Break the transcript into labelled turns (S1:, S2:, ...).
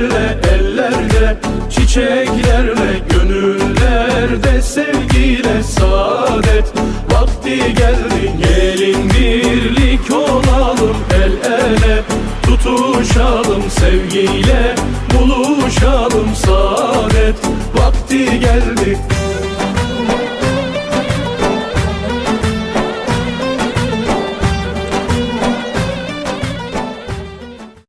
S1: gözlerle, ellerle, çiçeklerle, gönüllerde sevgiyle saadet. Vakti geldi gelin birlik olalım el ele Tutuşalım sevgiyle buluşalım saadet.